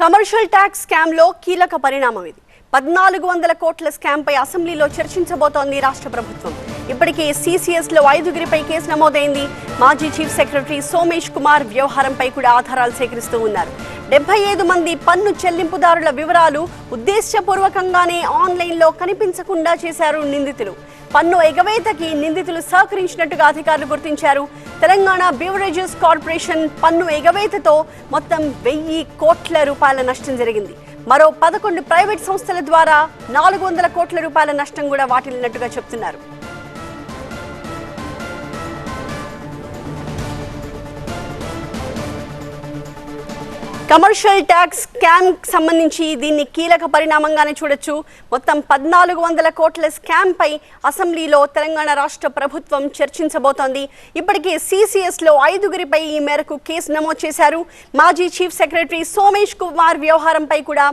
Commercial tax స్కామ్లో కీలక పరిణామం ఇది. పద్నాలుగు వందల కోట్ల స్కామ్ పై అసెంబ్లీలో చర్చించబోతోంది రాష్ట్ర ప్రభుత్వం. ఇప్పటికే సీసీఎస్లో ఐదుగురిపై కేసు నమోదైంది. మాజీ చీఫ్ సెక్రటరీ సోమేష్ కుమార్ వ్యవహారంపై కూడా ఆధారాలు సేకరిస్తూ ఉన్నారు. డెబ్బై ఐదు మంది పన్ను చెల్లింపుదారుల వివరాలు ఉద్దేశపూర్వకంగానే ఆన్లైన్లో కనిపించకుండా చేశారు నిందితులు. పన్ను ఎగవేతకి నిందితులు సహకరించినట్టుగా అధికారులు గుర్తించారు. తెలంగాణ బ్యూవరేజెస్ కార్పొరేషన్ పన్ను ఎగవేతతో మొత్తం వెయ్యి కోట్ల రూపాయల నష్టం జరిగింది. మరో పదకొండు ప్రైవేట్ సంస్థల ద్వారా నాలుగు వందల కోట్ల రూపాయల నష్టం కూడా వాటిల్లినట్టుగా చెప్తున్నారు. కమర్షియల్ ట్యాక్స్ స్కామ్ సంబంధించి దీన్ని కీలక పరిణామంగానే చూడొచ్చు. మొత్తం పద్నాలుగు వందల కోట్ల స్కామ్ పై అసెంబ్లీలో తెలంగాణ రాష్ట్ర ప్రభుత్వం చర్చించబోతోంది. ఇప్పటికే సిసిఎస్లో ఐదుగురిపై ఈ మేరకు కేసు నమోదు చేశారు. మాజీ చీఫ్ సెక్రటరీ సోమేష్ కుమార్ వ్యవహారంపై కూడా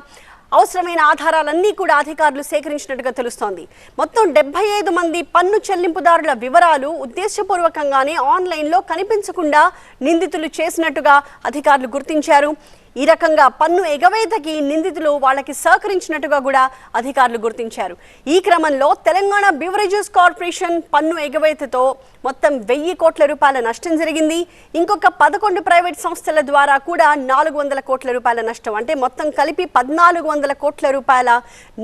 అవసరమైన ఆధారాలన్నీ కూడా అధికారులు సేకరించినట్టుగా తెలుస్తోంది. మొత్తం డెబ్బై ఐదు మంది పన్ను చెల్లింపుదారుల వివరాలు ఉద్దేశపూర్వకంగానే ఆన్లైన్లో కనిపించకుండా నిందితులు చేసినట్టుగా అధికారులు గుర్తించారు. ఈ రకంగా పన్ను ఎగవేతకి నిందితులు వాళ్ళకి సహకరించినట్టుగా కూడా అధికారులు గుర్తించారు. ఈ క్రమంలో తెలంగాణ బివరేజెస్ కార్పొరేషన్ పన్ను ఎగవేతతో మొత్తం వెయ్యి కోట్ల రూపాయల నష్టం జరిగింది. ఇంకొక పదకొండు ప్రైవేట్ సంస్థల ద్వారా కూడా నాలుగు వందల కోట్ల రూపాయల నష్టం అంటే మొత్తం కలిపి పద్నాలుగు వందల కోట్ల రూపాయల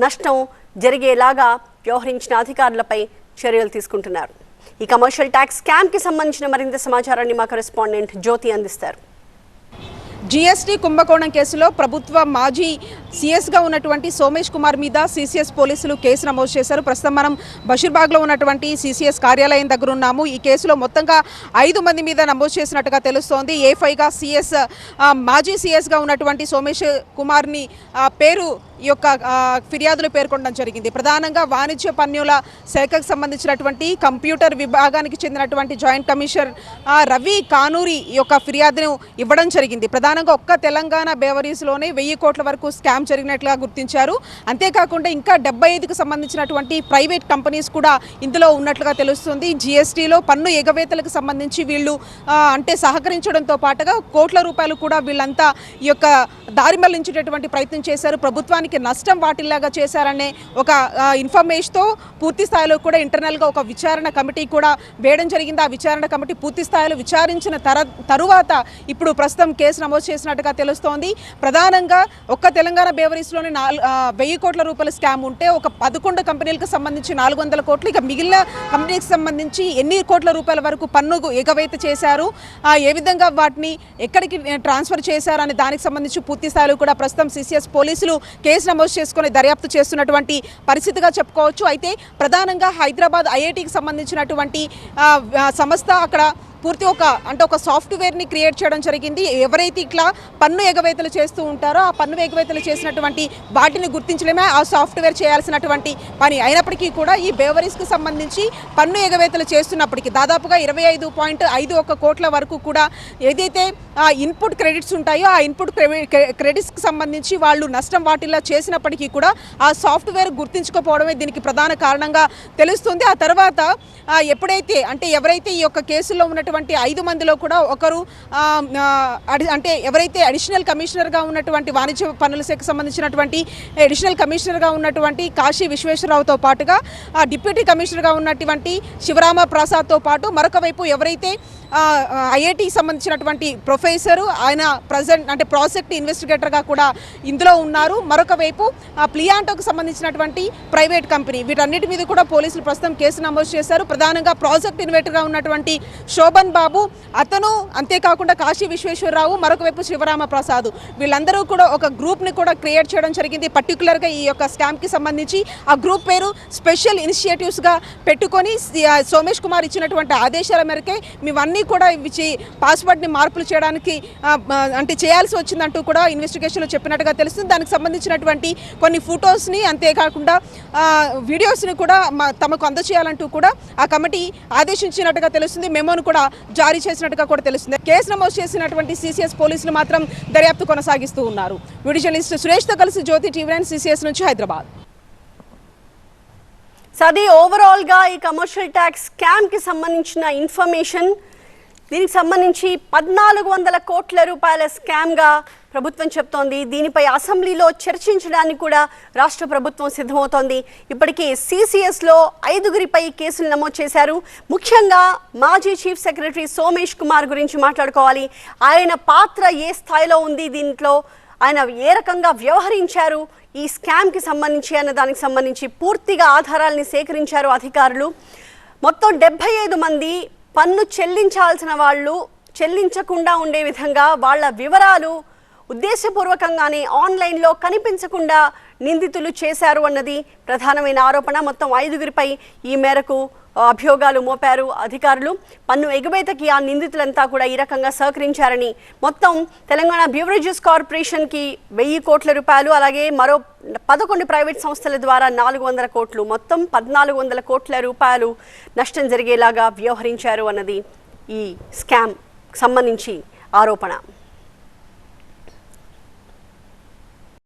నష్టం జరిగేలాగా వ్యవహరించిన అధికారులపై చర్యలు తీసుకుంటున్నారు. ఈ కమర్షియల్ ట్యాక్స్ స్కామ్కి సంబంధించిన మరింత సమాచారాన్ని మా కరెస్పాండెంట్ జ్యోతి అందిస్తారు. జీఎస్టీ కుంభకోణం కేసులో ప్రభుత్వ మాజీ సీఎస్గా ఉన్నటువంటి సోమేష్ కుమార్ మీద సీసీఎస్ పోలీసులు కేసు నమోదు చేశారు. ప్రస్తుతం మనం బషీర్బాగ్లో ఉన్నటువంటి సీసీఎస్ కార్యాలయం దగ్గర ఉన్నాము. ఈ కేసులో మొత్తంగా ఐదు మంది మీద నమోదు చేసినట్టుగా తెలుస్తోంది. ఏ ఫైవ్గా సీఎస్ మాజీ సీఎస్గా ఉన్నటువంటి సోమేష్ కుమార్ని ఆ, పేరు ఈ యొక్క ఫిర్యాదులు పేర్కొనడం జరిగింది. ప్రధానంగా వాణిజ్య పన్నుల శాఖకు సంబంధించినటువంటి కంప్యూటర్ విభాగానికి చెందినటువంటి జాయింట్ కమిషనర్ రవి కానూరి ఈ యొక్క ఫిర్యాదును ఇవ్వడం జరిగింది. ప్రధానంగా ఒక్క తెలంగాణ బేవరీస్లోనే వెయ్యి కోట్ల వరకు స్కామ్ జరిగినట్లుగా గుర్తించారు. అంతేకాకుండా ఇంకా డెబ్బై ఐదుకు సంబంధించినటువంటి ప్రైవేట్ కంపెనీస్ కూడా ఇందులో ఉన్నట్లుగా తెలుస్తుంది. జీఎస్టీలో పన్ను ఎగవేతలకు సంబంధించి వీళ్ళు అంటే సహకరించడంతో పాటుగా కోట్ల రూపాయలు కూడా వీళ్ళంతా ఈ యొక్క దారి మళ్ళించేటటువంటి ప్రయత్నం చేశారు. ప్రభుత్వానికి నష్టం వాటిల్లాగా చేశారనే ఒక ఇన్ఫర్మేషన్తో పూర్తి స్థాయిలో కూడా ఇంటర్నల్గా ఒక విచారణ కమిటీ కూడా వేయడం జరిగింది. ఆ విచారణ కమిటీ పూర్తి స్థాయిలో విచారించిన తర తరువాత ఇప్పుడు ప్రస్తుతం కేసు నమోదు చేసినట్టుగా తెలుస్తోంది. ప్రధానంగా ఒక్క తెలంగాణ బేవరీస్లోని నాలుగు వెయ్యి కోట్ల రూపాయల స్కామ్ ఉంటే ఒక పదకొండు కంపెనీలకు సంబంధించి నాలుగు వందల కోట్లు ఇక మిగిలిన కంపెనీకి సంబంధించి ఎన్ని కోట్ల రూపాయల వరకు పన్ను ఎగవేత చేశారు ఏ విధంగా వాటిని ఎక్కడికి ట్రాన్స్ఫర్ చేశారు అనే దానికి సంబంధించి పూర్తి స్థాయిలో కూడా ప్రస్తుతం సిసిఎస్ పోలీసులు కేసు నమోదు చేసుకుని దర్యాప్తు చేస్తున్నటువంటి పరిస్థితిగా చెప్పుకోవచ్చు. అయితే ప్రధానంగా హైదరాబాద్ ఐఐటికి సంబంధించినటువంటి సంస్థ అక్కడ పూర్తి ఒక అంటే ఒక సాఫ్ట్వేర్ని క్రియేట్ చేయడం జరిగింది. ఎవరైతే ఇట్లా పన్ను ఎగవేతలు చేస్తూ ఉంటారో ఆ పన్ను ఎగవేతలు చేసినటువంటి వాటిని గుర్తించడమే ఆ సాఫ్ట్వేర్ చేయాల్సినటువంటి పని. అయినప్పటికీ కూడా ఈ బేవరీస్కు సంబంధించి పన్ను ఎగవేతలు చేస్తున్నప్పటికీ దాదాపుగా ఇరవై ఐదు పాయింట్ ఐదు ఒక కోట్ల వరకు కూడా ఏదైతే ఆ ఇన్పుట్ క్రెడిట్స్ ఉంటాయో ఆ ఇన్పుట్ క్రెడిట్స్కి సంబంధించి వాళ్ళు నష్టం వాటిల్లో చేసినప్పటికీ కూడా ఆ సాఫ్ట్వేర్ గుర్తించకపోవడమే దీనికి ప్రధాన కారణంగా తెలుస్తుంది. ఆ తర్వాత ఎప్పుడైతే అంటే ఎవరైతే ఈ యొక్క కేసులో ఉన్నటువంటి ఐదు మందిలో కూడా ఒకరు అడి- అంటే ఎవరైతే అడిషనల్ కమిషనర్గా ఉన్నటువంటి వాణిజ్య పనుల శాఖకు సంబంధించినటువంటి అడిషనల్ కమిషనర్గా ఉన్నటువంటి కాశీ విశ్వేశ్వరరావుతో పాటుగా డిప్యూటీ కమిషనర్గా ఉన్నటువంటి శివరామ ప్రసాద్తో పాటు మరొక వైపు ఎవరైతే ఐఐటికి సంబంధించినటువంటి ప్రొఫెసరు ఆయన ప్రజెంట్ అంటే ప్రాజెక్ట్ ఇన్వెస్టిగేటర్గా కూడా ఇందులో ఉన్నారు. మరొక వైపు ఆ, ప్లియాంటోకి సంబంధించినటువంటి ప్రైవేట్ కంపెనీ. వీటన్నిటి మీద కూడా పోలీసులు ప్రస్తుతం కేసు నమోదు చేశారు. ప్రధానంగా ప్రాజెక్ట్ ఇన్వెస్టర్గా ఉన్నటువంటి శోభ శోభన్ బాబు అతను అంతేకాకుండా కాశీ విశ్వేశ్వరరావు మరొక వైపు శివరామ ప్రసాద్. వీళ్ళందరూ కూడా ఒక గ్రూప్ని కూడా క్రియేట్ చేయడం జరిగింది. పర్టికులర్గా ఈ యొక్క స్కామ్కి సంబంధించి ఆ గ్రూప్ పేరు స్పెషల్ ఇనిషియేటివ్స్గా పెట్టుకొని సోమేష్ కుమార్ ఇచ్చినటువంటి ఆదేశాల మేరకే మేమన్నీ కూడా ఇచ్చి పాస్వర్డ్ని మార్పులు చేయడానికి అంటే చేయాల్సి వచ్చిందంటూ కూడా ఇన్వెస్టిగేషన్లో చెప్పినట్టుగా తెలుస్తుంది. దానికి సంబంధించినటువంటి కొన్ని ఫొటోస్ని అంతేకాకుండా వీడియోస్ని కూడా తమకు అందచేయాలంటూ కూడా ఆ కమిటీ ఆదేశించినట్టుగా తెలుస్తుంది. మెమోను కూడా జారీ చేసినట్టుగా కూడా తెలుస్తుంది. కేసు నమోదు చేసినటువంటి సిసిఎస్ పోలీసులు మాత్రం దర్యాప్తు కొనసాగిస్తూ ఉన్నారు. వీడియో జర్నలిస్ట్ సురేష్తో కలిసి జ్యోతి టీవీ నైన్ సిసిఎస్ నుంచి హైదరాబాద్. సది ఓవరాల్గా ఈ కమర్షియల్ ట్యాక్స్ స్కామ్కి సంబంధించిన ఇన్ఫర్మేషన్ దీనికి సంబంధించి పద్నాలుగు వందల కోట్ల రూపాయల స్కామ్గా ప్రభుత్వం చెప్తోంది. దీనిపై అసెంబ్లీలో చర్చించడానికి కూడా రాష్ట్ర ప్రభుత్వం సిద్ధమవుతోంది. ఇప్పటికే సిసిఎస్లో ఐదుగురిపై కేసులు నమోదు చేశారు. ముఖ్యంగా మాజీ చీఫ్ సెక్రటరీ సోమేష్ కుమార్ గురించి మాట్లాడుకోవాలి. ఆయన పాత్ర ఏ స్థాయిలో ఉంది? దీంట్లో ఆయన ఏ రకంగా వ్యవహరించారు? ఈ స్కామ్కి సంబంధించి అన్న దానికి సంబంధించి పూర్తిగా ఆధారాలని సేకరించారు అధికారులు. మొత్తం డెబ్బై ఐదు మంది పన్ను చెల్లించాల్సిన వాళ్ళు చెల్లించకుండా ఉండే విధంగా వాళ్ళ వివరాలు ఉద్దేశపూర్వకంగానే ఆన్లైన్లో కనిపించకుండా నిందితులు చేశారు అన్నది ప్రధానమైన ఆరోపణ. మొత్తం ఐదుగురిపై ఈ మేరకు అభియోగాలు మోపారు అధికారులు. పన్ను ఎగవేతకి ఆ నిందితులంతా కూడా ఈ రకంగా సహకరించారని. మొత్తం తెలంగాణ బ్యూవరేజెస్ కార్పొరేషన్కి వెయ్యి కోట్ల రూపాయలు అలాగే మరో పదకొండు ప్రైవేట్ సంస్థల ద్వారా నాలుగు వందల కోట్లు మొత్తం పద్నాలుగు వందల కోట్ల రూపాయలు నష్టం జరిగేలాగా వ్యవహరించారు అన్నది ఈ స్కామ్ సంబంధించి ఆరోపణ.